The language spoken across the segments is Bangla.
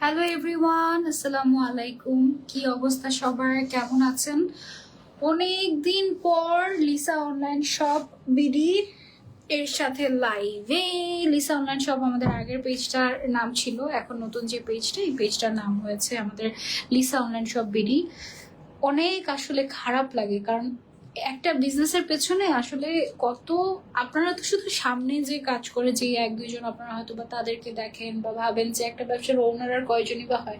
হ্যালো এভরিওয়ান আসসালামু আলাইকুম কি অবস্থা সবার? কেমন আছেন? অনেক দিন পর লিসা অনলাইন শপ বিডি এর সাথে লাইভে লিসা অনলাইন শপ আমাদের আগের পেজটার নাম ছিল। এখন নতুন যে পেজটা এই পেজটার নাম হয়েছে আমাদের লিসা অনলাইন শপ বিডি অনেক আসলে খারাপ লাগে, কারণ একটা বিজনেসের পেছনে আসলে কত, আপনারা তো শুধু সামনে যে কাজ করে, যে এক, দুইজন আপনারা হয়তো বা তাদেরকে দেখেন বা ভাবেন যে একটা ব্যবসার ওনার আর কয়জনই বা হয়।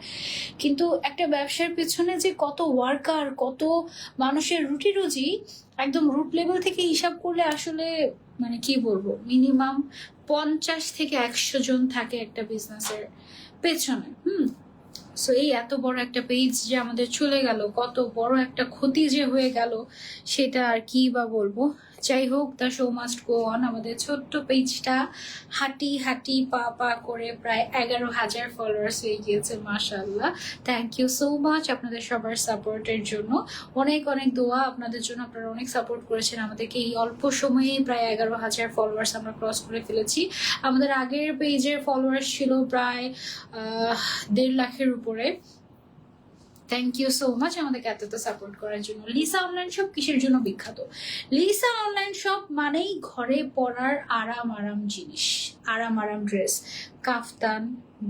কিন্তু একটা ব্যবসার পেছনে যে কত ওয়ার্কার কত মানুষের রুটি রুজি, একদম রুট লেভেল থেকে হিসাব করলে আসলে মানে কি বলব মিনিমাম পঞ্চাশ থেকে একশো জন থাকে একটা বিজনেসের পেছনে, হুম? সো এই এত বড় একটা পেজ যে আমাদের চলে গেল, কত বড় একটা ক্ষতি যে হয়ে গেল, সেটা আর কি বা বলব? যাই হোক the show must go on আমাদের ছোট্ট পেজটা হাঁটি হাঁটি পা পা করে প্রায় এগারো হাজার ফলোয়ার্স হয়ে গিয়েছে মাশাল্লাহ থ্যাংক ইউ সো মাচ আপনাদের সবার সাপোর্টের জন্য। অনেক অনেক দোয়া আপনাদের জন্য আপনারা অনেক সাপোর্ট করেছেন। আমাদেরকে এই অল্প সময়ে প্রায় এগারো হাজার ফলোয়ার্স আমরা ক্রস করে ফেলেছি। আমাদের আগের পেজের ফলোয়ার্স ছিল প্রায় দেড় লাখের উপরে। থ্যাংক ইউ সো মাচ আমাদেরকে এতটা সাপোর্ট করার জন্য। লিসা অনলাইন শপ কিসের জন্য বিখ্যাত? লিসা অনলাইন শপ মানেই ঘরে পরার আরাম আরাম জিনিস। আরাম আরাম ড্রেস কাফতান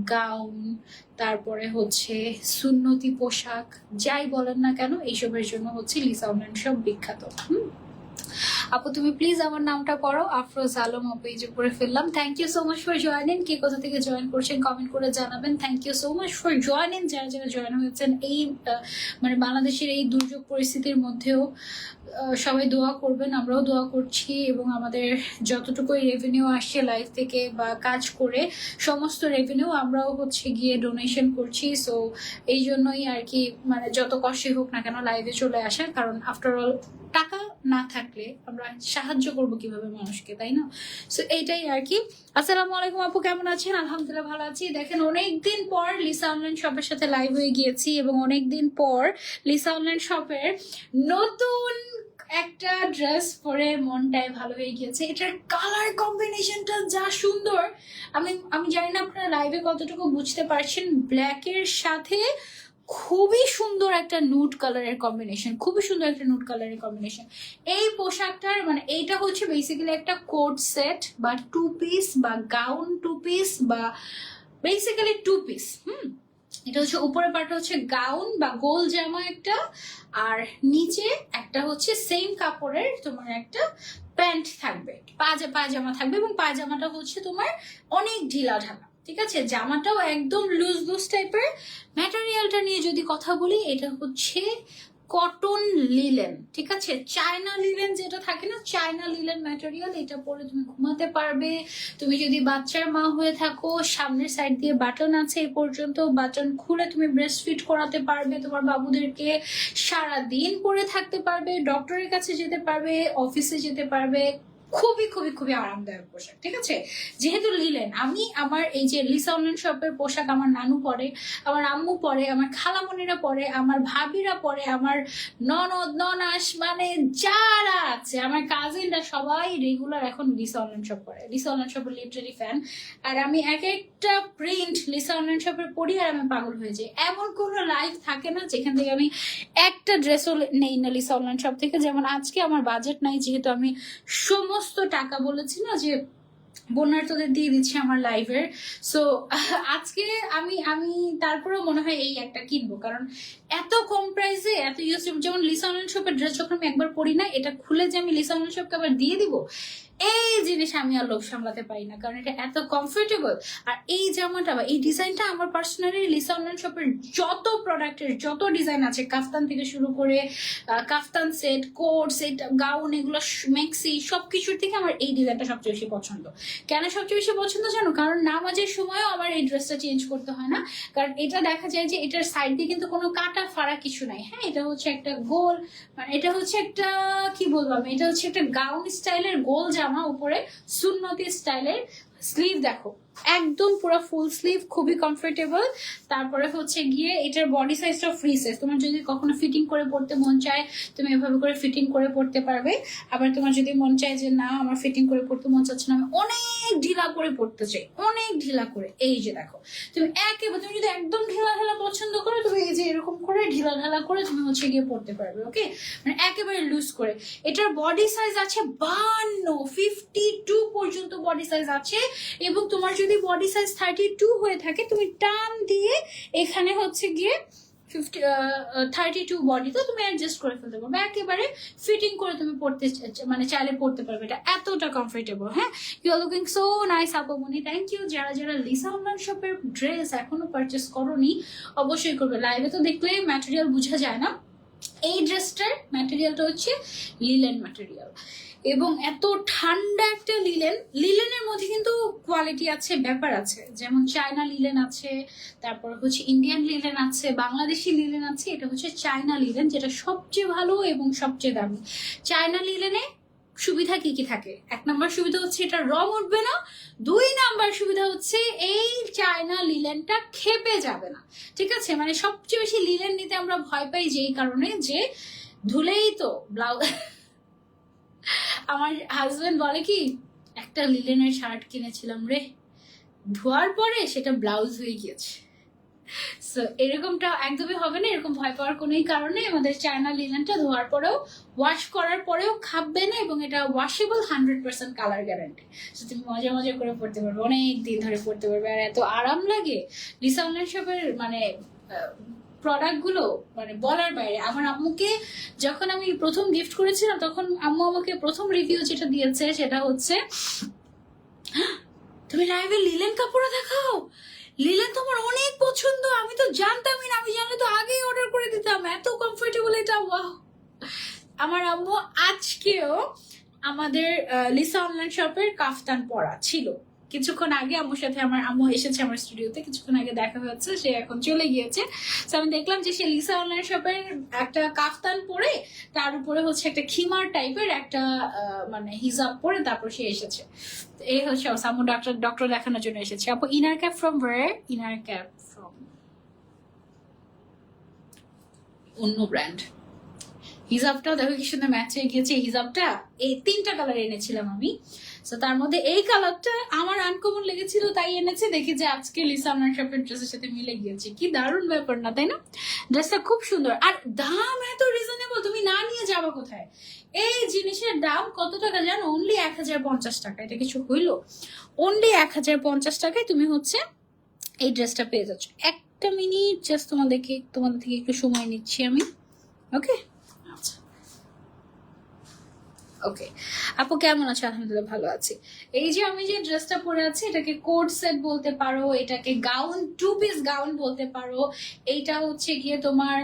গাউন তারপরে হচ্ছে সুন্নতি পোশাক, যাই বলেন না কেন, এইসবের জন্য হচ্ছে লিসা অনলাইন শপ বিখ্যাত। হুম? আপু, তুমি প্লিজ আমার নামটা পড়ো, আফরোজ আলম পেজে করে ফেললাম। Thank you so much for joining কে কোথা থেকে জয়েন করছেন কমেন্ট করে জানাবেন। Thank you so much for joining যারা যারা জয়েন হয়েছেন, এই মানে বাংলাদেশের এই দুর্যোগ পরিস্থিতির মধ্যেও সবাই দোয়া করবেন, আমরাও দোয়া করছি এবং আমাদের যতটুকু রেভিনিউ আসছে লাইফ থেকে বা কাজ করে, সমস্ত রেভিনিউ আমরাও হচ্ছে গিয়ে ডোনেশন করছি। সো এই জন্যই আর কি মানে যত কষ্টই হোক না কেন লাইভে চলে আসা। কারণ আফটার অল টাকা না থাকলে আমরা সাহায্য করব কীভাবে মানুষকে, তাই না? সো এইটাই আর কি। আসসালামু আলাইকুম আপু, কেমন আছেন? আলহামদুলিল্লাহ ভালো আছি। দেখেন অনেক দিন পর লিসা অনলাইন শপের সাথে লাইভ হয়ে গিয়েছি এবং অনেক দিন পর লিসা অনলাইন শপের নতুন একটা ড্রেস পরে মনটাই ভালো হয়ে গিয়েছে। এটার কালার কম্বিনেশনটা যা সুন্দর, আমি আমি জানি না আপনারা লাইভে কতটুকু বুঝতে পারছেন। ব্ল্যাকের সাথে খুবই সুন্দর একটা নুট কালারের কম্বিনেশন খুবই সুন্দর একটা নুট কালারের কম্বিনেশন এই পোশাকটার মানে এইটা হচ্ছে বেসিক্যালি একটা কোট সেট বা টু পিস বা গাউন টু পিস বা বেসিক্যালি টু পিস হুম? এটা হচ্ছে উপরের পার্টটা হচ্ছে গাউন বা গোল জামা একটা, আর নিচে একটা হচ্ছে সেম কাপড়ের তোমার একটা প্যান্ট থাকবে পাজা পায়জামা থাকবে এবং পায়জামাটা হচ্ছে তোমার অনেক ঢিলা ঢালা ঠিক আছে? জামাটাও একদম লুজ লুজ টাইপের ম্যাটেরিয়ালটা নিয়ে যদি কথা বলি, এটা হচ্ছে কটন লিলেন ঠিক আছে? চায়না লিলেন যেটা থাকে না চায়না লিলেন ম্যাটেরিয়াল এটা পরে তুমি ঘুমাতে পারবে। তুমি যদি বাচ্চার মা হয়ে থাকো, সামনের সাইড দিয়ে বাটন আছে এই পর্যন্ত বাটন খুলে তুমি ব্রেস্ট ফিট করাতে পারবে তোমার বাবুদেরকে। সারা দিন পরে থাকতে পারবে ডক্টরের কাছে যেতে পারবে অফিসে যেতে পারবে। খুবই খুবই খুবই আরামদায়ক পোশাক, ঠিক আছে? যেহেতু লিলেন, আমি আমার এই যে লিসা অনলাইন শপের পোশাক আমার নানু পরে, আমার আম্মু পরে, আমার খালামণিরা পরে, আমার ভাবিরা পরে, আমার ননদ, ননাস মানে যারা আছে, আমার কাজিনরা সবাই রেগুলার এখন লিসা অনলাইন শপ পরে লিসা অনলাইন শপের লিটারি ফ্যান আর আমি এক একটা প্রিন্ট লিসা অনলাইন শপের পড়ি আর আমি পাগল হয়ে যাই। এমন কোনো লাইফ থাকে না যেখান থেকে আমি একটা ড্রেসও নেই না লিসা অনলাইন শপ থেকে। যেমন আজকে আমার বাজেট নাই, যেহেতু আমি সমস্ত টাকা বলেছি না যে বোনার তোদের দিয়ে দিচ্ছি আমার লাইফের সো আজকে আমি আমি তারপরেও মনে হয় এই একটা কিনবো। কারণ এত কম প্রাইসে এত ইউজ যেমন লিসা অনলাইন শপের ড্রেস যখন আমি একবার পড়ি না, এটা খুলে যে আমি লিসা অনলাইন শপকে আবার দিয়ে দিব এই জিনিস আমি আর লোভ সামলাতে পারি না, কারণ এটা এত কমফোর্টেবল আর এই জামাটা বা এই ডিজাইনটা আমার পার্সোনালি লিসা অনলাইন শপের যত প্রোডাক্টের যত ডিজাইন আছে, কাফতান থেকে শুরু করে kaftan set coat set gown এগুলো মেক্সি সব কিছুর থেকে আমার এই ডিজাইনটা সবচেয়ে বেশি পছন্দ। কেন সবচেয়ে বেশি পছন্দ জানো? কারণ নামাজের সময়ও আমার এই ড্রেসটা চেঞ্জ করতে হয় না। কারণ এটা দেখা যায় যে এটার সাইড দিয়ে কিন্তু কোনো কাটা ফাড়া কিছু নাই। হ্যাঁ এটা হচ্ছে একটা গোল মানে এটা হচ্ছে একটা, কি বলব আমি? এটা হচ্ছে একটা গাউন স্টাইলের গোল জামা। উপরে সুন্নতি স্টাইলের স্লিভ দেখো, একদম পুরো ফুল স্লিভ খুবই কমফোর্টেবল তারপরে হচ্ছে গিয়ে এটার বডি সাইজটা ফ্রি সাইজ তোমার যদি কখনো ফিটিং করে পড়তে মন চায়, তুমি এভাবে করে ফিটিং করে পড়তে পারবে। আবার তোমার যদি মন চায় যে, না, আমার ফিটিং করে পড়তে মন চাচ্ছে না, আমি অনেক ঢিলা করে পড়তে চাই। অনেক ঢিলা করে। এই যে দেখো, তুমি একেবারে, তুমি যদি একদম ঢিলা ঢালা পছন্দ করো, তুমি এই যে এরকম করে ঢিলা ঢালা করে তুমি হচ্ছে গিয়ে পড়তে পারবে ওকে মানে একেবারে লুজ করে। এটার বডি সাইজ আছে বান্ন ফিফটি টু পর্যন্ত বডি সাইজ আছে। এবং তোমার যদি বডি সাইজ থার্টি টু হয়ে থাকে, তুমি টান দিয়ে এখানে হচ্ছে গিয়ে ফিফটি থার্টি টু বডি তো তুমি অ্যাডজাস্ট করে ফেলতে পারবে। একেবারে ফিটিং করে তুমি পড়তে মানে চাইলে পড়তে পারবে। এটা এতটা কমফোর্টেবল হ্যাঁ? You are looking so nice আপমনি thank you যারা যারা লিসা অনলাইন শপের ড্রেস এখনও পারচেস করনি, অবশ্যই করবে। লাইভে তো দেখলে ম্যাটেরিয়াল বোঝা যায় না। এই ড্রেসটার ম্যাটেরিয়ালটা হচ্ছে লিলেন ম্যাটেরিয়াল এবং এত ঠান্ডা একটা লিলেন, লিলেনের মধ্যে কিন্তু কোয়ালিটি আছে, ব্যাপার আছে। যেমন চায়না লিলেন আছে, তারপর হচ্ছে ইন্ডিয়ান লিলেন আছে, বাংলাদেশি লিলেন আছে, এটা হচ্ছে চায়না লিলেন, যেটা সবচেয়ে ভালো এবং সবচেয়ে দামি। চায়না লিলেনে সুবিধা কি কি থাকে? এক নম্বর সুবিধা হচ্ছে এটা রং উঠবে না। দুই নাম্বার সুবিধা হচ্ছে এই চায়না লিলেনটা খেপে যাবে না। ঠিক আছে? মানে সবচেয়ে বেশি লিলেন নিতে আমরা ভয় পাই যেই কারণে যে ধুলেই তো ব্লাউজ আমার হাজবেন্ড বলে কি, একটা লিলেনের শার্ট কিনেছিলাম রে। ধোয়ার পরে সেটা ব্লাউজ হয়ে গিয়েছে। সো এরকমটা একদমই হবে না, এরকম ভয় পাওয়ার কোনোই কারণে আমাদের চায়না লিলেনটা ধোয়ার পরেও ওয়াশ করার পরেও খাববে না এবং এটা washable hundred percent colour guarantee so তুমি মজা মজা করে পড়তে পারবে অনেক দিন ধরে পড়তে পারবে। আর এত আরাম লাগে লিসা অনলাইন শপের মানে প্রোডাক্টগুলো মানে বলার বাইরে। আমার আম্মুকে যখন আমি প্রথম গিফট করেছিলাম, তখন আম্মু আমাকে প্রথম রিভিউ যেটা দিয়েছে সেটা হচ্ছে, তুমি লাইভে লিলেন কাপড় দেখাও? লিলেন তোমার অনেক পছন্দ। আমি তো জানতামই না। আমি জানলে তো আগেই অর্ডার করে দিতাম। এত কমফোর্টেবল এটা ওয়াও আমার আম্মু আজকেও আমাদের লিসা অনলাইন শপের কাফতান পরা ছিল। কিছুক্ষণ আগে আম্মুর সাথে আমার আম্মু এসেছে আমার স্টুডিওতে কিছুক্ষণ আগে দেখা হয়েছে সে এখন চলে গিয়েছে। তো আমি দেখলাম যে সে লিসা অনলাইন শপের একটা কাফতান পরে, তার উপরে হচ্ছে একটা খিমার টাইপের একটা মানে হিজাব পরে তারপর সে এসেছে। এই হচ্ছে সামু ডক্টর ডক্টর দেখানোর জন্য এসেছে। আপু ইনার ক্যাপ ফ্রম ওয়ার ইনার ক্যাপ ফ্রম অন্য ব্র্যান্ড হিজাবটাও দেখো কি সুন্দর ম্যাচ হয়ে গিয়েছে। হিজাবটা, এই তিনটা কালার এনেছিলাম আমি। তো তার মধ্যে এই কালারটা আমার আনকমন লেগেছিল, তাই এনেছে। দেখি যে আজকে লিসা আমার শপের ড্রেসের সাথে মিলে গিয়েছে। কি দারুণ ব্যাপার না, তাই না? ড্রেসটা খুব সুন্দর। আর দাম এত রিজনেবল তুমি না নিয়ে যাব কোথায়? এই জিনিসের দাম কত টাকা জানো? অনলি এক হাজার পঞ্চাশ টাকা। এটা কিছু হইল? অনলি এক হাজার পঞ্চাশ টাকায় তুমি হচ্ছে এই ড্রেসটা পেয়ে যাচ্ছ। একটা মিনিট জাস্ট তোমাদেরকে, তোমাদের থেকে একটু সময় নিচ্ছি আমি। ওকে ওকে আপু, কেমন আছো? আলহামদুলিল্লাহ ভালো আছি। এই যে আমি যে ড্রেসটা পরে আছি, এটাকে কোট সেট বলতে পারো, এটাকে গাউন টু পিস গাউন বলতে পারো, এইটা হচ্ছে গিয়ে তোমার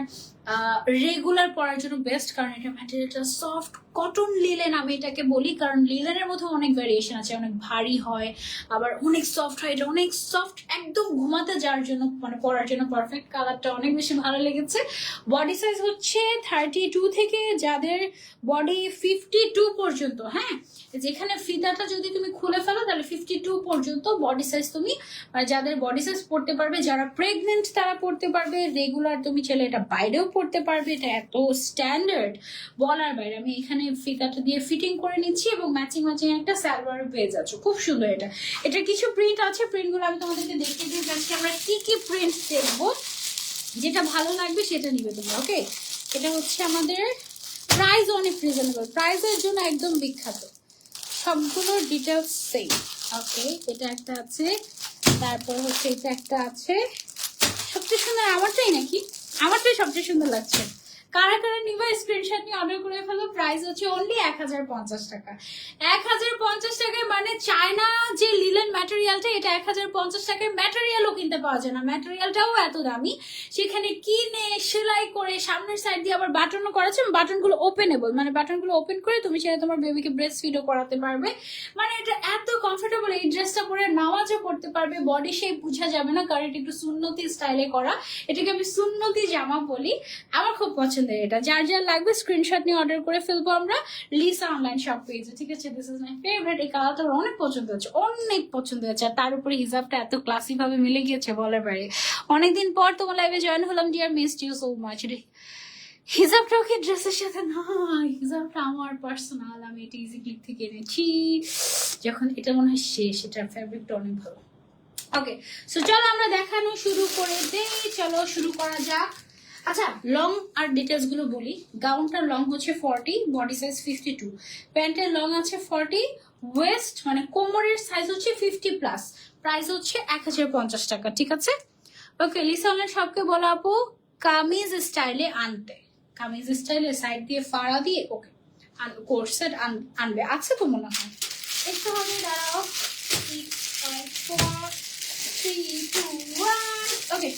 রেগুলার পরার জন্য বেস্ট কারণ এটা ম্যাটেরিয়ালটা সফট কটন লিলেন আমি এটাকে বলি। কারণ লিলেনের মধ্যে অনেক ভ্যারিয়েশন আছে, অনেক ভারী হয়, আবার অনেক সফট হয়। এটা অনেক সফট একদম ঘুমাতে যাওয়ার জন্য মানে পরার জন্য পারফেক্ট কালারটা অনেক বেশি ভালো লেগেছে। বডি সাইজ হচ্ছে থার্টি টু থেকে যাদের বডি ফিফটি টু পর্যন্ত হ্যাঁ? যেখানে ফিতাটা যদি তুমি খুলে ফেলো, তাহলে ফিফটি টু পর্যন্ত বডি সাইজ তুমি মানে যাদের বডি সাইজ পড়তে পারবে, যারা প্রেগনেন্ট তারা পড়তে পারবে। রেগুলার তুমি ছেলে এটা বাইরেও পড়তে পারবে, এটা এত স্ট্যান্ডার্ড বলার বাইরে। আমি এখানে ফিতাটা দিয়ে ফিটিং করে নিচ্ছি এবং ম্যাচিং ম্যাচিং একটা সালোয়ার পেয়ে যাচ্ছ। খুব সুন্দর এটা। এটা কিছু প্রিন্ট আছে প্রিন্টগুলো আমি তোমাদেরকে দেখিয়ে দিয়ে যাচ্ছি আমরা কি কি প্রিন্ট দেখব, যেটা ভালো লাগবে সেটা নিবে তোমরা ওকে এটা হচ্ছে আমাদের প্রাইস অনেক রিজনেবল প্রাইসের জন্য একদম বিখ্যাত। সবগুলোর ডিটেলস সেম ওকে এটা একটা আছে, তারপর হচ্ছে এটা একটা আছে। সবচেয়ে সুন্দর আমারটাই নাকি? আমারটাই সবচেয়ে সুন্দর লাগছে। কারা কারা নিবা স্ক্রিনশট নিয়ে অর্ডার করে ফেলো প্রাইস হচ্ছে অনলি এক হাজার পঞ্চাশ টাকা। এক হাজার পঞ্চাশ টাকায় মানে চায়না যে লিলেন ম্যাটেরিয়ালটা এটা এক হাজার পঞ্চাশ টাকায় ম্যাটেরিয়ালও কিনতে পাওয়া যায় না। ম্যাটেরিয়ালটাও এত দামি। সেখানে কিনে, সেলাই করে, সামনের সাইড দিয়ে আবার বাটনও করেছে বাটনগুলো ওপেনেবল মানে বাটনগুলো ওপেন করে তুমি সেটা তোমার বেবিকে ব্রেস্ট ফিডও করাতে পারবে। মানে এটা এত কমফোর্টেবল এই ড্রেসটা পরে নামাজও করতে পারবে বডি শেপ বোঝা যাবে না, কারণ এটা একটু সুন্নতি স্টাইলে করা। এটাকে আমি সুন্নতি জামা বলি। আমার খুব পছন্দের এটা যার যার লাগবে স্ক্রিনশট নিয়ে অর্ডার করে ফেলব আমরা। লিসা অনলাইন শপ পেয়েছে ঠিক আছে? দিস ইজ মাই ফেভারিট এই কালার কালারটা অনেক পছন্দ হচ্ছে অনেক পছন্দ হচ্ছে আর তার উপরে হিজাবটা এত ক্লাসি ভাবে মিলে গিয়েছে, বলার বাইরে। অনেকদিন পর তোমার লাইভে জয়েন হলাম dear miss you so much হিজাবটাও কি ড্রেসের সাথে না, হিজাবটা আমার পার্সোনাল আমি এটা ইজি ক্লিক থেকে এনেছি। যখন এটা মনে হয় শেষ এটার ফ্যাব্রিকটা অনেক ভালো। ওকে সো চলো আমরা দেখানো শুরু করে দেই, চলো শুরু করা যাক। আচ্ছা লং আর ডিটেলসগুলো বলি। গাউনটার লং হচ্ছে forty body size fifty two প্যান্টের লং আছে ফর্টি ওয়েস্ট মানে কোমরের সাইজ হচ্ছে ফিফটি প্লাস প্রাইস হচ্ছে এক হাজার পঞ্চাশ টাকা, ঠিক আছে? ওকে লিসা সবকে বলো আপু, কামিজ স্টাইলে আনতে। কামিজ স্টাইলে সাইড দিয়ে ফাড়া দিয়ে ওকে কোর্সেট আনবে। আছে তো মনে হয়? একটু হবে দাঁড়াও। ওকে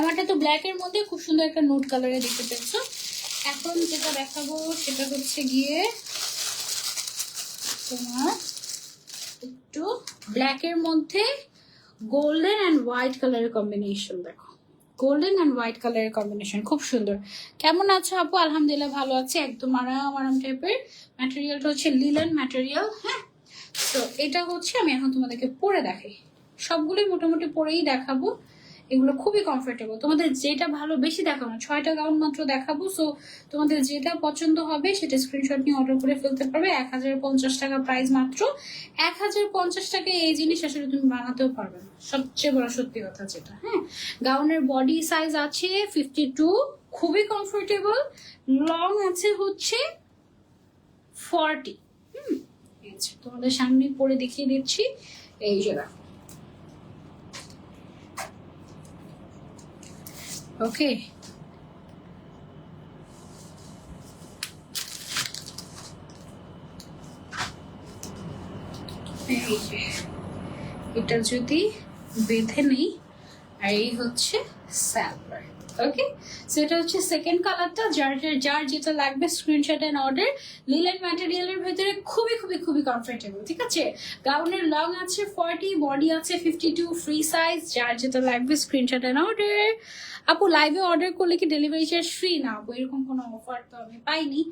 আমারটা তো ব্ল্যাক এর মধ্যে খুব সুন্দর একটা নোট কালারে দেখতে পেয়েছ। এখন যেটা দেখাবো সেটা হচ্ছে গিয়ে তোমার একটু ব্ল্যাক এর মধ্যে গোল্ডেন অ্যান্ড হোয়াইট কালারের কম্বিনেশন দেখো। গোল্ডেন অ্যান্ড হোয়াইট কালারের কম্বিনেশন খুব সুন্দর। কেমন আছো আপু? আলহামদুলিল্লাহ ভালো আছে, একদম আরাম আরাম টাইপের ম্যাটেরিয়ালটা হচ্ছে লিলেন ম্যাটেরিয়াল হ্যাঁ? তো এটা হচ্ছে আমি এখন তোমাদেরকে পরে দেখাই। সবগুলোই মোটামুটি পরেই দেখাবো। এগুলো খুবই কমফোর্টেবল তোমাদের যেটা ভালো বেশি দেখাবো না ছয়টা গাউন মাত্র দেখাবো সো তোমাদের যেটা পছন্দ হবে সেটা স্ক্রিনশট নিয়ে অর্ডার করে ফেলতে পারবে। এক হাজার পঞ্চাশ টাকা প্রাইস মাত্র। এক হাজার পঞ্চাশ টাকায় এই জিনিস আসলে তুমি বানাতেও পারবে না। সবচেয়ে বড় সত্যি কথা যেটা হ্যাঁ? গাউনের বডি সাইজ আছে ফিফটি টু খুবই কমফোর্টেবল লং আছে হচ্ছে ফর্টি হুম? তোমাদের সামনে পরে দেখিয়ে দিচ্ছি, এই দেখো। ওকে এটা যদি বেঁধে নেই আর এই হচ্ছে স্যালোয়ার ওকে সো এটা হচ্ছে সেকেন্ড কালারটা যার যার যেটা লাগবে স্ক্রিনশট এন্ড অর্ডার লিলেন ম্যাটেরিয়ালের ভেতরে খুবই খুবই খুবই কমফোর্টেবল ঠিক আছে? গাউনের লং আছে ফর্টি বডি আছে ফিফটি টু ফ্রি সাইজ যার যেটা লাগবে স্ক্রিনশট এন্ড অর্ডার আপু লাইভে অর্ডার করলে কি ডেলিভারি চার্জ ফ্রি না আপু, এরকম কোনো অফার তো আমি পাইনি।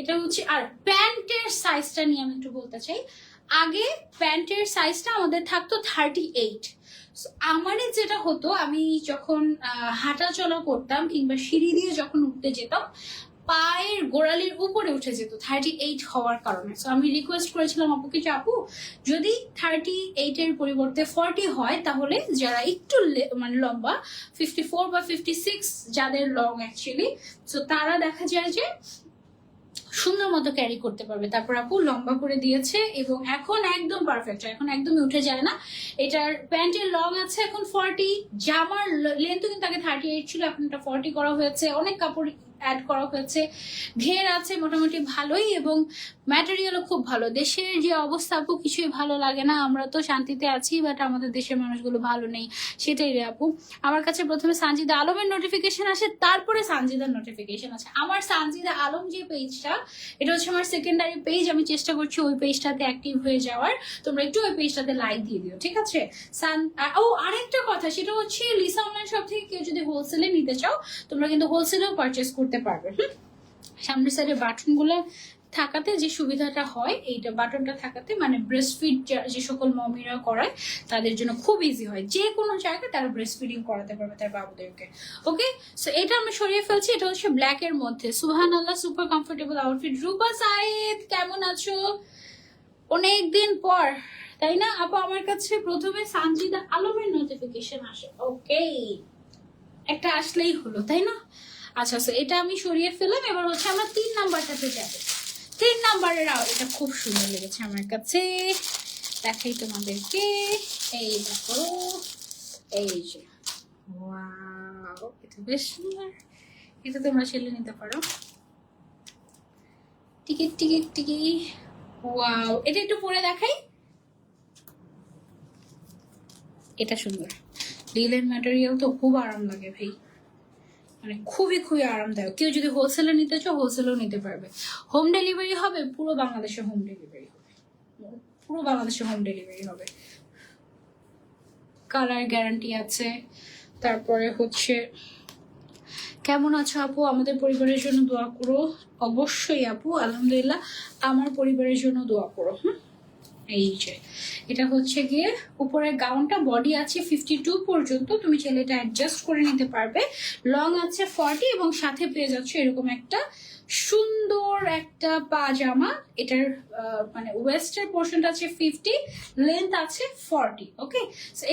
এটা হচ্ছে আর প্যান্টের সাইজটা নিয়ে আমি একটু বলতে চাই। আগে প্যান্টের সাইজটা আমাদের থাকতো থার্টি এইট আমারই যেটা হতো আমি যখন আহ, হাঁটাচলা করতাম কিংবা সিঁড়ি দিয়ে যখন উঠতে যেতাম পায়ের গোড়ালির উপরে উঠে যেত থার্টি এইট হওয়ার কারণে। সো আমি রিকোয়েস্ট করেছিলাম আপুকে যে আপু যদি থার্টি এইটের পরিবর্তে ফর্টি হয় তাহলে যারা একটু মানে লম্বা ফিফটি ফোর বা ফিফটি সিক্স যাদের লং অ্যাকচুয়ালি সো তারা দেখা যায় যে সুন্দর মতো ক্যারি করতে পারবে। তারপর আপু লম্বা করে দিয়েছে এবং এখন একদম পারফেক্ট এখন একদমই উঠে যায় না। এটার প্যান্টের লং আছে এখন ফর্টি জামার লেন্থ কিন্তু আগে থার্টি এইট ছিল, এখন এটা ফর্টি করা হয়েছে। অনেক কাপড় অ্যাড করা হয়েছে। ঘের আছে মোটামুটি ভালোই এবং ম্যাটেরিয়ালও খুব ভালো। দেশের যে অবস্থা আপু, কিছুই ভালো লাগে না। আমরা তো শান্তিতে আছি বাট আমাদের দেশের মানুষগুলো ভালো নেই। সেটাই রে আপু। আমার কাছে প্রথমে সানজিদা আলমের নোটিফিকেশন আসে, তারপরে সানজিদার নোটিফিকেশন আছে আমার সানজিদা আলম যে পেজটা এটা হচ্ছে আমার সেকেন্ডারি পেজ আমি চেষ্টা করছি ওই পেজটাতে অ্যাক্টিভ হয়ে যাওয়ার। তোমরা একটু ওই পেজটাতে লাইক দিয়ে দিও, ঠিক আছে? সান ও, আরেকটা কথা, সেটা হচ্ছে লিসা অনলাইন শপ থেকে কেউ যদি হোলসেলে নিতে চাও, তোমরা কিন্তু হোলসেলেও পারচেস করতে পারবে। হুম? সামনের সাইডে বাটনগুলো থাকাতে যে সুবিধাটা হয়, এইটা বাটনটা থাকাতে মানে ব্রেস্টফিড যে সকল মমিরা করায়, তাদের জন্য খুব ইজি হয়। যে কোনো জায়গায় তারা ব্রেস্ট ফিডিং করাতে পারবে তার বাবুদেরকে। ওকে সো এটা আমি সরিয়ে ফেলছি, এটা হচ্ছে ব্ল্যাক এর মধ্যে। সুহান আল্লাহ super comfortable outfit Rupa Saeed কেমন আছো? অনেক দিন পর, তাই না? আপু, আমার কাছে প্রথমে সানজিদা আলমের নোটিফিকেশন আসে। ওকে একটা আসলেই হলো, তাই না? আচ্ছা so এটা আমি সরিয়ে ফেললাম, এবার হচ্ছে আমরা তিন নাম্বারটাতে যাব। তিন নাম্বারের এটা খুব সুন্দর লেগেছে আমার কাছে। দেখাই তোমাদেরকে। এই দেখো, এই যে এটা বেশ সুন্দর। এটা তোমরা ছেলে নিতে পারো। টিকিট টিকিট টিকি ওয়াও, এটা একটু পরে দেখাই। এটা সুন্দর। লিলেন ম্যাটেরিয়াল তো খুব আরাম লাগে ভাই। মানে খুবই খুবই আরামদায়ক। কেউ যদি হোলসেলে নিতে চাও হোলসেলেও নিতে পারবে। হোম ডেলিভারি হবে, পুরো বাংলাদেশে হোম ডেলিভারি হবে। পুরো বাংলাদেশে হোম ডেলিভারি হবে। কালার গ্যারান্টি আছে। তারপরে হচ্ছে, কেমন আছো আপু? আমাদের পরিবারের জন্য দোয়া করো। অবশ্যই আপু, আলহামদুলিল্লাহ। আমার পরিবারের জন্য দোয়া করো, হুম? এই যে, এটা হচ্ছে গিয়ে উপরের গাউনটা বডি আছে ফিফটি টু পর্যন্ত, তুমি চাইলে এটা অ্যাডজাস্ট করে নিতে পারবে। লং আছে ফর্টি এবং সাথে পেয়ে যাচ্ছ এরকম একটা সুন্দর একটা পাজামা। এটার মানে ওয়েস্টের পোর্শনটা আছে ফিফটি লেন্থ আছে ফর্টি ওকে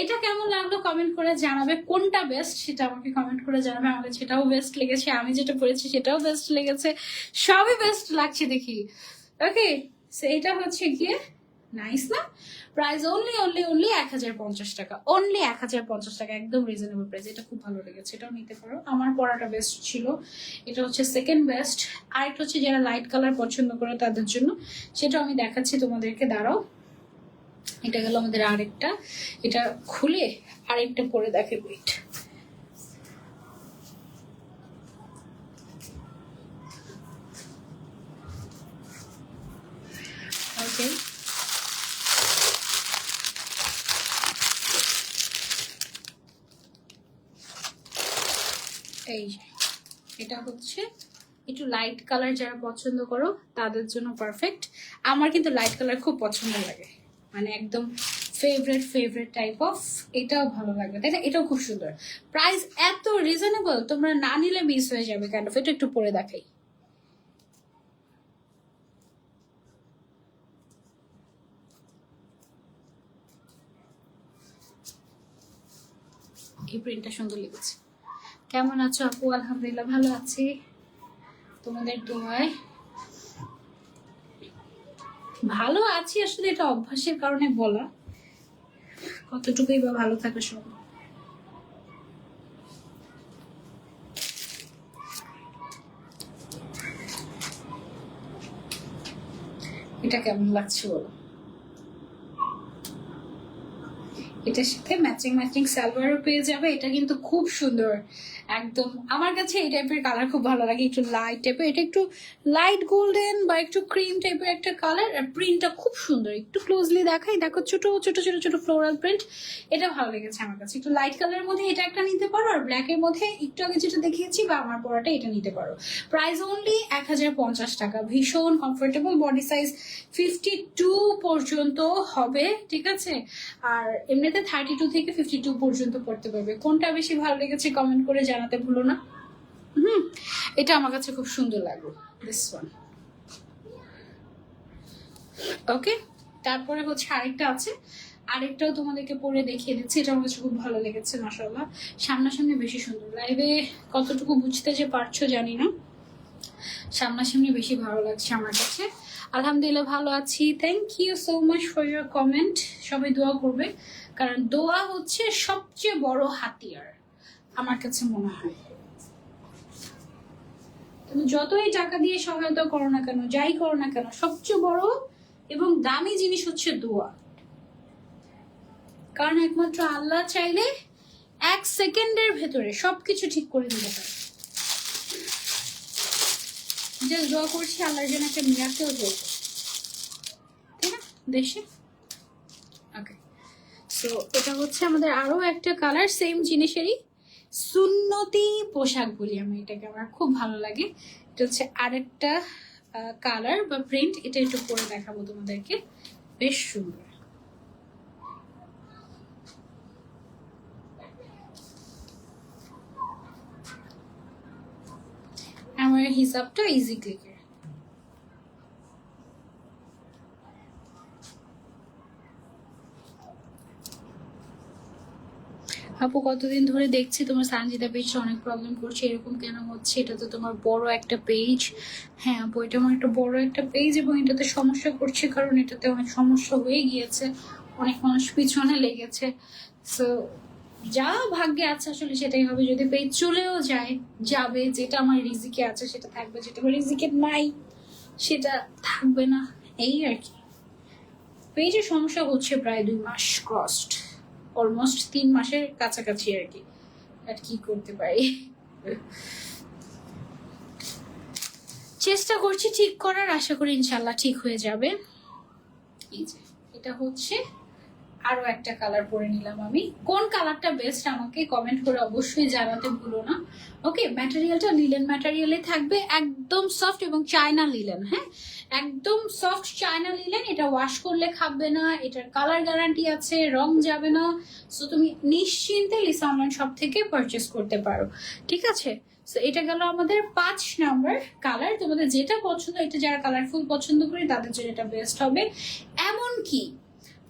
এটা কেমন লাগল কমেন্ট করে জানাবে। কোনটা বেস্ট সেটা আমাকে কমেন্ট করে জানাবে। আমাকে যেটাও বেস্ট লেগেছে, আমি যেটা পরেছি সেটাও বেস্ট লেগেছে। সবই বেস্ট লাগছে দেখি ওকে এটা হচ্ছে গিয়ে নাইস না? প্রাইস অনলি অনলি অনলি এক হাজার পঞ্চাশ টাকা। অনলি এক হাজার পঞ্চাশ টাকা, একদম রিজনেবল প্রাইস এটা খুব ভালো লেগেছে, এটাও নিতে পারো। আমার পড়াটা বেস্ট ছিল। এটা হচ্ছে সেকেন্ড বেস্ট আরেকটা হচ্ছে যারা লাইট কালার পছন্দ করে তাদের জন্য। সেটা আমি দেখাচ্ছি তোমাদেরকে, দাঁড়াও। এটা গেল আমাদের আরেকটা। এটা খুলে আরেকটা পরে দেখে ওয়েট ওকে এই যে এটা হচ্ছে একটু লাইট কালার যারা পছন্দ করো, তাদের জন্য পারফেক্ট আমার কিন্তু লাইট কালার খুব পছন্দ লাগে। মানে একদম ফেভারেট ফেভারেট টাইপ অফ এটাও ভালো লাগবে। তাই না? এটাও খুব সুন্দর। প্রাইস এত রিজনেবল তোমরা না নিলে মিস হয়ে যাবে কেন এটা একটু পরে দেখাই। এই প্রিন্টটা সুন্দর লেগেছে। কেমন আছো আপু? আলহামদুলিল্লাহ, ভালো আছি। তোমাদের দোয়ায় ভালো আছি আসলে এটা অভ্যাসের কারণে বলা। কতটুকুই বা ভালো থাকা সম্ভব? এটা কেমন লাগছে বলো? এটার সাথে ম্যাচিং ম্যাচিং সালোয়ারও পেয়ে যাবে। এটা কিন্তু খুব সুন্দর একদম। আমার কাছে এই টাইপের কালার খুব ভালো লাগে, একটু লাইট টাইপের এটা একটু লাইট গোল্ডেন বা একটু ক্রিম টাইপের একটা কালার আর প্রিন্টটা খুব সুন্দর। একটু ক্লোজলি দেখাই, দেখো ছোট ছোট ছোট ছোট ফ্লোরাল প্রিন্ট এটা ভালো লেগেছে আমার কাছে। একটু লাইট কালারের মধ্যে এটা একটা নিতে পারো, আর ব্ল্যাকের মধ্যে একটু আগে যেটা দেখিয়েছি বা আমার পরাটা এটা নিতে পারো। প্রাইস অনলি এক হাজার পঞ্চাশ টাকা। ভীষণ comfortable body size fifty two পর্যন্ত হবে, ঠিক আছে? আর এমনিতে থার্টি টু থেকে ফিফটি টু পর্যন্ত পড়তে পারবে। কোনটা বেশি ভালো লেগেছে কমেন্ট করে জানাতে ভুলো না। হুম, এটা আমার কাছে খুব সুন্দর লাগল দিস ওয়ান ওকে তারপরে হচ্ছে আরেকটা আছে। আরেকটাও তোমাদেরকে পরে দেখিয়ে দিচ্ছি, এটা আমার কাছে খুব ভালো লেগেছে মাসাল্লাহ সামনাসামনি বেশি সুন্দর। লাইভে কতটুকু বুঝতে যে পারছ জানি না। সামনাসামনি বেশি ভালো লাগছে আমার কাছে। আলহামদুলিল্লাহ ভালো আছি। Thank you so much for your comment সবাই দোয়া করবে, কারণ দোয়া হচ্ছে সবচেয়ে বড় হাতিয়ার। আমার কাছে মনে হয়। তুমি যতই টাকা দিয়ে সহায়তা করো না কেন, যাই করো না কেন, সবচেয়ে বড় এবং দামি জিনিস হচ্ছে দোয়া। কারণ একমাত্র আল্লাহ চাইলে এক সেকেন্ডের ভেতরে সবকিছু ঠিক করে দিতে পারে। যে দোয়া করছি আল্লাহর জন্য একটা মিরাকেল করব তাই না? দেশে? ওকে সো এটা হচ্ছে আমাদের আরও একটা কালার সেম জিনিসেরই। সুন্নতি পোশাক বলি আমি এটাকে, আমার খুব ভালো লাগে। এটা হচ্ছে আরেকটা কালার বা প্রিন্ট এটা একটু পরে দেখাবো তোমাদেরকে। বেশ সুন্দর। আমার হিসাবটা ইজি ক্লিকের আপু কতদিন ধরে দেখছি, তোমার সানজিদা পেজটা অনেক প্রবলেম করছে, এরকম কেন হচ্ছে? এটা তো তোমার বড় একটা পেজ হ্যাঁ আপু, এটা আমার একটা বড় একটা পেজ এবং এটাতে সমস্যা করছে কারণ এটাতে অনেক সমস্যা হয়ে গিয়েছে। অনেক মানুষ পিছনে লেগেছে। সো যা ভাগ্যে আছে আসলে সেটাই হবে। যদি পেজ চলেও যায়, যাবে, যেটা আমার রিজিকে আছে সেটা থাকবে, যেটা আমার রিজিকে নাই সেটা থাকবে না। এই আর কি। পেজে সমস্যা হচ্ছে প্রায় দুই মাস ক্রসড অলমোস্ট তিন মাসের কাছাকাছি আর কি। আর কি করতে পারি? চেষ্টা করছি ঠিক করার, আশা করি ইনশাল্লাহ ঠিক হয়ে যাবে। এই যে, এটা হচ্ছে আরও একটা কালার পরে নিলাম আমি। কোন কালারটা বেস্ট আমাকে কমেন্ট করে অবশ্যই জানাতে ভুলো না। ওকে ম্যাটেরিয়ালটা লিলেন ম্যাটেরিয়ালে থাকবে, একদম সফট এবং চায়না লিলেন হ্যাঁ? একদম সফট চায়না লিলেন এটা ওয়াশ করলে খাবে না, এটার কালার গ্যারান্টি আছে, রং যাবে না। সো তুমি নিশ্চিন্তে লিসা অনলাইন শপ থেকে পারচেস করতে পারো। ঠিক আছে? সো এটা গেল আমাদের পাঁচ নাম্বার কালার তোমাদের যেটা পছন্দ, এটা যারা কালারফুল পছন্দ করি, তাদের জন্য এটা বেস্ট হবে। এমন কি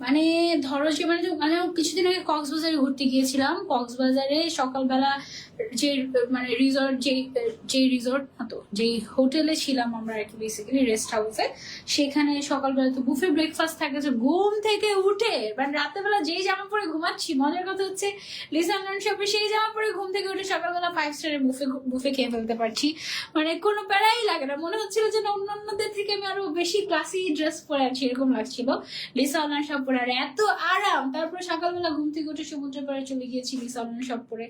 মানে ধরো যে মানে মানে কিছুদিন আগে কক্সবাজারে ঘুরতে গিয়েছিলাম। কক্সবাজারে সকালবেলা যে মানে রিসর্ট যে যে রিসর্ট না তো, যেই হোটেলে ছিলাম আমরা আর কি বেসিক্যালি রেস্ট হাউসে সেখানে সকালবেলা তো বুফে ব্রেকফাস্ট থাকে যে ঘুম থেকে উঠে মানে রাতেবেলা যেই জামা পরে ঘুমাচ্ছি, মজার কথা হচ্ছে লিসান শপে সেই জামা পরে ঘুম থেকে উঠে সকালবেলা ফাইভ স্টারের বুফে বুফে খেয়ে ফেলতে পারছি। মানে কোনো প্যারাই লাগে না, মনে হচ্ছিল যে অন্যান্যদের থেকে আমি আরও বেশি ক্লাসি ড্রেস পরে আছি এরকম লাগছিল। লিসা অনলাইন শপ পরে আর এত আরাম, তারপরে সকালবেলা ঘুম থেকে উঠে সমুদ্রের পাড়ে চলে গিয়েছি লিসা অনলাইন শপ পরে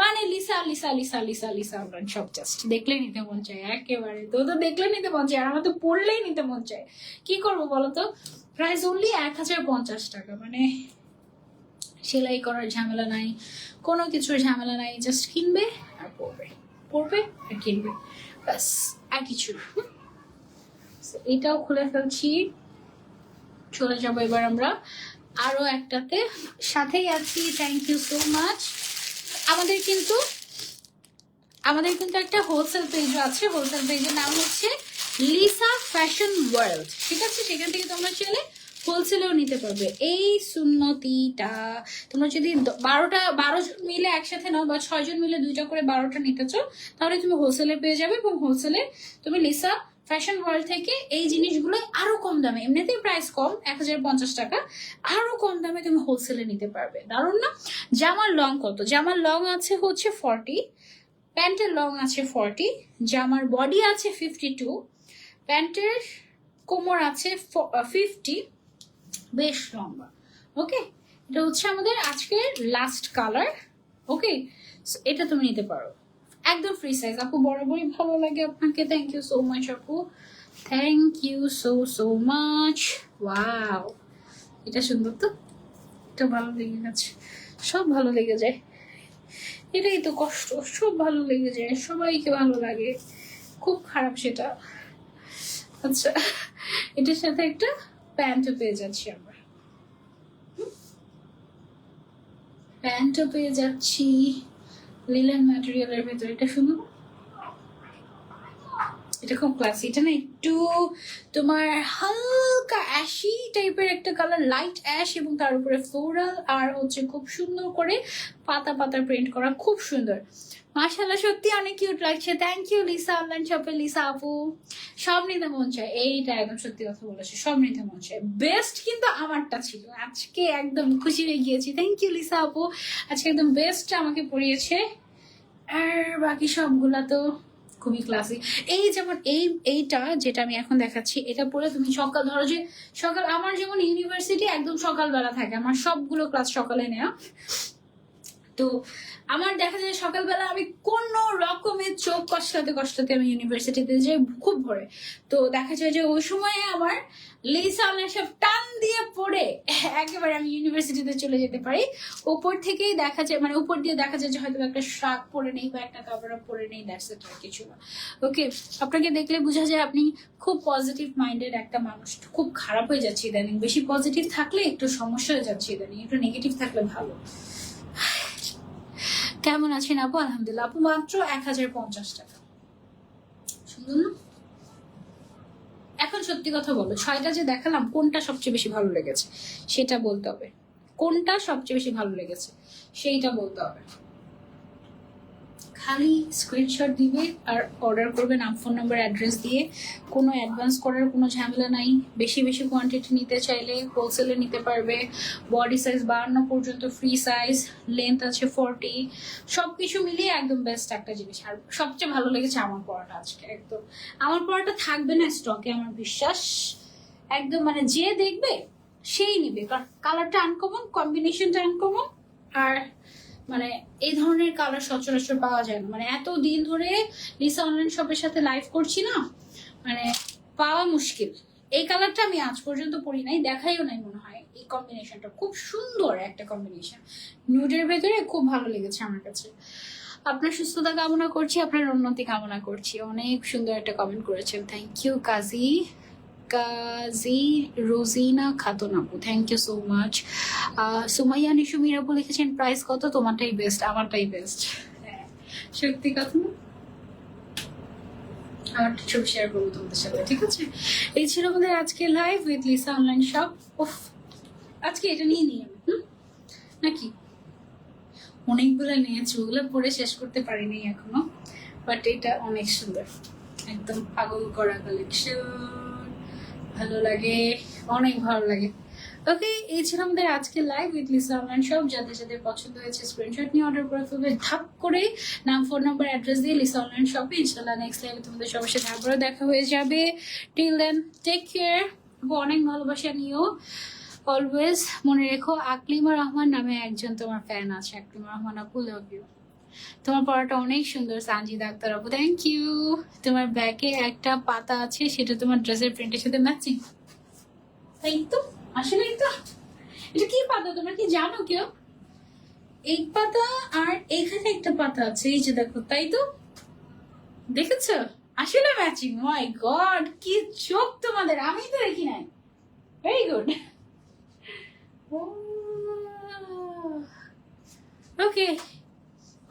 মানে Lisa Lisa Lisa Lisa Lisa online shop just দেখলেই নিতে মন চায়, একেবারে। তো তো দেখলে নিতে মন চায়, আর আমার তো পড়লেই নিতে মন চায়। কি করব বলো তো? প্রাইস অনলি এক হাজার পঞ্চাশ টাকা মানে সেলাই করার ঝামেলা নাই, কোনো কিছুর ঝামেলা নাই জাস্ট কিনবে আর পড়বে। পড়বে আর কিনবে, ব্যাস, আর কিছু এটাও খুলে ফেলছি। চলে যাব এবার আমরা। আরও একটাতে। সাথেই আছি থ্যাংক ইউ সো মাচ আমাদের কিন্তু আমাদের কিন্তু একটা হোলসেল পেজ আছে। হোলসেল পেজের নাম হচ্ছে লিসা ফ্যাশন ওয়ার্ল্ড ঠিক আছে? সেখান থেকে তোমরা চাইলে হোলসেলেও নিতে পারবে। এই সুন্নতিটা। তোমরা যদি বারোটা, বারো জন মিলে একসাথে নাও বা ছয় জন মিলে দুইটা করে বারোটা নিতে তাহলে তুমি হোলসেলে পেয়ে যাবে এবং হোলসেলে তুমি লিসা ফ্যাশন ওয়ার্ল্ড থেকে এই জিনিসগুলো আরও কম দামে, এমনিতেই প্রাইস কম, এক হাজার পঞ্চাশ টাকা, আরও কম দামে তুমি হোলসেলে নিতে পারবে। দারুণ না? জামার লং কত? জামার লং আছে হচ্ছে ফর্টি প্যান্টের লং আছে ফর্টি জামার বডি আছে ফিফটি টু প্যান্টের কোমর আছে ফিফটি বেশ লম্বা। ওকে এটা হচ্ছে আমাদের আজকের লাস্ট কালার ওকে এটা তুমি নিতে পারো। একদম ফ্রি সাইজ আপু, বরাবরই ভালো লাগে আপনাকে। থ্যাংক ইউ সো মাচ আপু। Thank you so so much wow এটা সুন্দর তো? এটা ভালো লেগে গেছে। সব ভালো লেগে যায়। এটাই তো কষ্ট। সব ভালো লেগে যায়। সবাইকে ভালো লাগে। খুব খারাপ সেটা। আচ্ছা এটার সাথে একটা প্যান্টও পেয়ে যাচ্ছি আমরা। প্যান্টও পেয়ে যাচ্ছি। লিলেন ম্যাটেরিয়ালের ভেতর, এটা শুনুন এটা খুব ক্লাসি এটা না একটু তোমার হালকা অ্যাশি টাইপের একটা কালার লাইট অ্যাশ এবং তার উপরে ফ্লোরাল আর হচ্ছে খুব সুন্দর করে পাতা পাতা প্রিন্ট করা, খুব সুন্দর। মাশাল্লাহ সত্যি অনেক কিউট লাগছে। থ্যাংক ইউ লিসা অনলাইন শপে লিসা আপু। সব নিতে মন চায়। এইটা একদম সত্যি কথা বলেছে, সব নিতে মন চায়। বেস্ট কিন্তু আমারটা ছিল। আজকে একদম খুশি হয়ে গিয়েছি। থ্যাংক ইউ লিসা আপু। আজকে একদম বেস্ট আমাকে পড়িয়েছে। আর বাকি সবগুলা তো খুবই ক্লাসিক এই যেমন, এই, এইটা যেটা আমি এখন দেখাচ্ছি, এটা পরে তুমি সকাল, ধরো যে সকাল, আমার যেমন ইউনিভার্সিটি একদম সকালবেলা থাকে, আমার সবগুলো ক্লাস সকালে নেওয়া তো আমার দেখা যায় সকালবেলা আমি কোনো রকমের চোখ কষ্টাতে কষ্টাতে আমি ইউনিভার্সিটিতে যাই, খুব ভরে। তো দেখা যায় যে ওই সময়ে আমার লিসা সব টান দিয়ে পড়ে, একেবারে আমি ইউনিভার্সিটিতে চলে যেতে পারি। উপর থেকেই দেখা যায় মানে উপর দিয়ে দেখা যায় যে হয়তো একটা শাক পরে নেই বা একটা কাপড় পরে নেই দ্যাটস আর কিছু না। ওকে আপনাকে দেখলে বোঝা যায় আপনি খুব পজিটিভ মাইন্ডেড একটা মানুষ। খুব খারাপ হয়ে যাচ্ছে ইদানিং। বেশি পজিটিভ থাকলে একটু সমস্যা হয়ে যাচ্ছে ইদানিং। একটু নেগেটিভ থাকলে ভালো। কেমন আছেন আপু? আলহামদুলিল্লাহ। আপু, মাত্র এক হাজার পঞ্চাশ টাকা। সুন্দর না? এখন সত্যি কথা বলো, ছয়টা যে দেখালাম, কোনটা সবচেয়ে বেশি ভালো লেগেছে? সেটা বলতে হবে। কোনটা সবচেয়ে বেশি ভালো লেগেছে? সেইটা বলতে হবে। খালি স্ক্রিনশট দিবে আর অর্ডার করবে নাম ফোন নাম্বার অ্যাড্রেস দিয়ে। কোনো অ্যাডভান্স করার কোনো ঝামেলা নাই। বেশি বেশি কোয়ান্টিটি নিতে চাইলে হোলসেলে নিতে পারবে। বডি সাইজ বাহান্ন পর্যন্ত ফ্রি সাইজ লেন্থ আছে ফর্টি সব কিছু মিলিয়ে একদম বেস্ট একটা জিনিস। আর সবচেয়ে ভালো লেগেছে আমার পড়াটা আজকে, একদম। আমার পড়াটা থাকবে না স্টকে আমার বিশ্বাস। একদম মানে যে দেখবে, সেই নিবে। কারণ কালারটা আনকমন কম্বিনেশনটা আনকমন আর মানে এই ধরনের কালার সচরাচর পাওয়া যায় না। মানে এত দিন ধরে লিসা অনলাইন শপের সাথে লাইভ করছি না মানে পাওয়া মুশকিল। এই কালারটা আমি আজ পর্যন্ত পরি নাই, দেখাইও নাই মনে হয় এই কম্বিনেশনটা খুব সুন্দর একটা কম্বিনেশন নুডের ভেতরে খুব ভালো লেগেছে আমার কাছে। আপনার সুস্থতা কামনা করছি, আপনার উন্নতি কামনা করছি। অনেক সুন্দর একটা কমেন্ট করেছেন। Thank you Kazi. কাজী রোজিনা খাতুন আপু thank you so much Sumaiya Nishu Mir আপু লিখেছেন প্রাইস কত? তোমারটাই বেস্ট আমারটাই বেস্ট সত্যি কথা? আমার ছবি শেয়ার করব তোমাদের সাথে, ঠিক আছে? এই ছিল আমাদের আজকে live with Lisa online shop ওফ আজকে এটা নিয়ে নিই আমি? নাকি? অনেকগুলো নিয়েছি ওগুলো পরে শেষ করতে পারিনি এখনও বাট এটা অনেক সুন্দর, একদম পাগল করা কালেকশন ভালো লাগে, অনেক ভালো লাগে। ওকে, এই ছিল আমাদের আজকে live with Lisa online shop যাদের যাদের পছন্দ হয়েছে স্ক্রিনশট নিয়ে অর্ডার করে ফেলবে, ধাপ করে নাম ফোন নাম্বার অ্যাড্রেস দিয়ে লিসা অনলাইন শপে ইনশাল্লাহ নেক্সট লাইভে তোমাদের সবার সাথে আবারও দেখা হয়ে যাবে। টিল দেন টেক কেয়ার অনেক ভালোবাসা নিও। অলওয়েজ মনে রেখো, আকলিমা রহমান নামে একজন তোমার ফ্যান আছে। আকলিমা রহমান আপু লাভ ইউ তোমার পড়াটা অনেক সুন্দর সানজি ডাক্তার আপু থ্যাংক ইউ তোমার ব্যাগে একটা পাতা আছে, সেটা তোমার ড্রেসের প্রিন্টের সাথে ম্যাচিং তাই তো? আসলে তো। এটা কি পাতা? তোমরা কি জানো কেউ? এই পাতা আর এখানে একটা পাতা আছে, এই যে দেখো, তাই তো? দেখেছ? আসলে ম্যাচিং মাই গড কি চোখ তোমাদের আমি তো দেখি নাই। Very good okay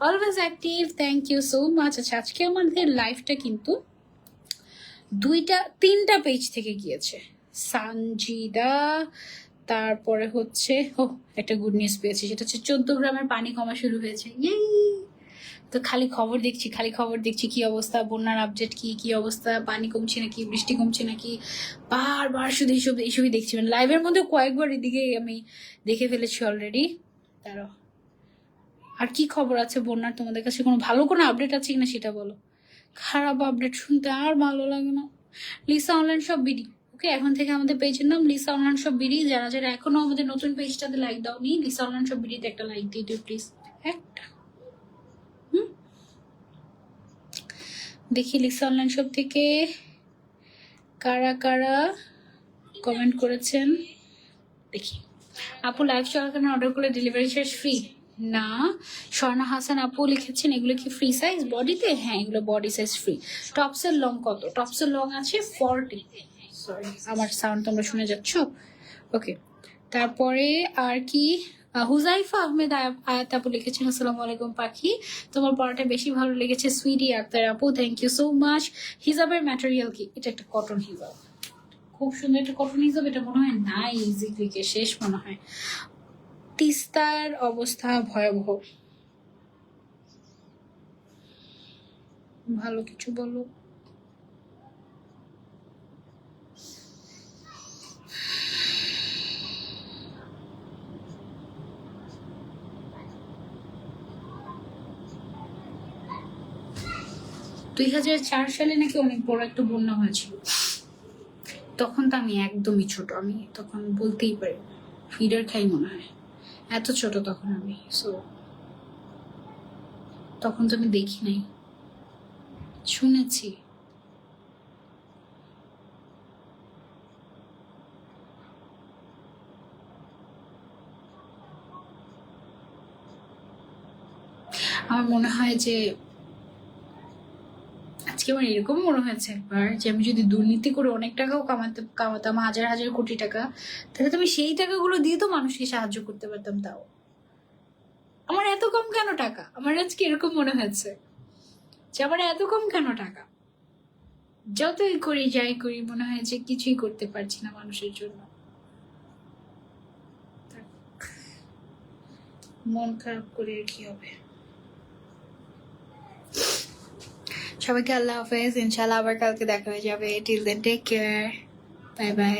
always active thank you so much আচ্ছা আজকে আমাদের লাইফটা কিন্তু দুইটা, তিনটা পেজ থেকে গিয়েছে। সানজিদা, তারপরে হচ্ছে ও একটা গুড নিউজ পেয়েছি। সেটা হচ্ছে চোদ্দ গ্রামের পানি কমা শুরু হয়েছে! তো খালি খবর দেখছি, খালি খবর দেখছি কি অবস্থা, বন্যার আপডেট কি কি অবস্থা, পানি কমছে নাকি, বৃষ্টি কমছে নাকি? বারবার শুধু এইসব, এইসবই দেখছি। মানে লাইভের মধ্যে কয়েকবার এদিকে আমি দেখে ফেলেছি অলরেডি তারও আর কি খবর আছে বন্যার তোমাদের কাছে? কোনো ভালো কোনো আপডেট আছে কিনা সেটা বলো। খারাপ আপডেট শুনতে আর ভালো লাগে না। Lisa online shop BD. Okay এখন থেকে আমাদের পেজের নাম লিসা অনলাইন সব বিডি। যারা যারা এখনও আমাদের নতুন পেজটাতে লাইক দাওনি, লিসা অনলাইন সব বিডিতে একটা লাইক দিয়ে দিও প্লিজ একটা। হুম? দেখি লিসা অনলাইন সব থেকে কারা কারা কমেন্ট করেছেন। দেখি। আপু লাইভ চলাকালীন অর্ডার করলে ডেলিভারি চার্জ ফ্রি না স্বর্ণা হাসান আপু লিখেছেন, এগুলো কি ফ্রি সাইজ বডিতে হ্যাঁ এগুলো বডি সাইজ ফ্রি টপসের লং কত? টপসের লং আছে ফর্টি সরি আমার সাউন্ড তোমরা শুনে যাচ্ছ? ওকে তারপরে আর কি? হুজাইফা আহমেদ আয়া- আয়াত আপু লিখেছেন, আসসালামু আলাইকুম পাখি। তোমার পড়াটা বেশি ভালো লেগেছে সুইডি আক্তার আপু থ্যাংক ইউ সো মাচ হিজাবের ম্যাটেরিয়াল কি? এটা একটা কটন হিজাব। খুব সুন্দর একটা কটন হিজাব, এটা মনে হয় নাই ইজিক্লিকে শেষ মনে হয়। তিস্তার অবস্থা ভয়াবহ। ভালো কিছু বলো। দুই হাজার চার সালে নাকি অনেক বড় একটা বন্যা হয়েছিল। তখন তো আমি একদমই ছোট, আমি তখন বলতেই পারি, ফিডার খাই মনে হয়। এত ছোট তখন আমি সো তখন তো আমি দেখি নাই। শুনেছি। আমার মনে হয় যে আজকে আমার এরকম মনে হয়েছে একবার যে আমি যদি দুর্নীতি করে অনেক টাকাও কামাতে, কামাতাম, হাজার হাজার কোটি টাকা, তাহলে তো আমি সেই টাকাগুলো দিয়ে তো মানুষকে সাহায্য করতে পারতাম তাও। আমার এত কম কেন টাকা? আমার আজকে এরকম মনে হয়েছে যে আমার এত কম কেন টাকা? যতই করি, যাই করি, মনে হয় যে কিছুই করতে পারছি না মানুষের জন্য। মন খারাপ করে কি হবে? সবাইকে আল্লাহ হাফেজ। ইনশাল্লাহ আবার কালকে দেখা হয়ে যাবে। Till then take care bye bye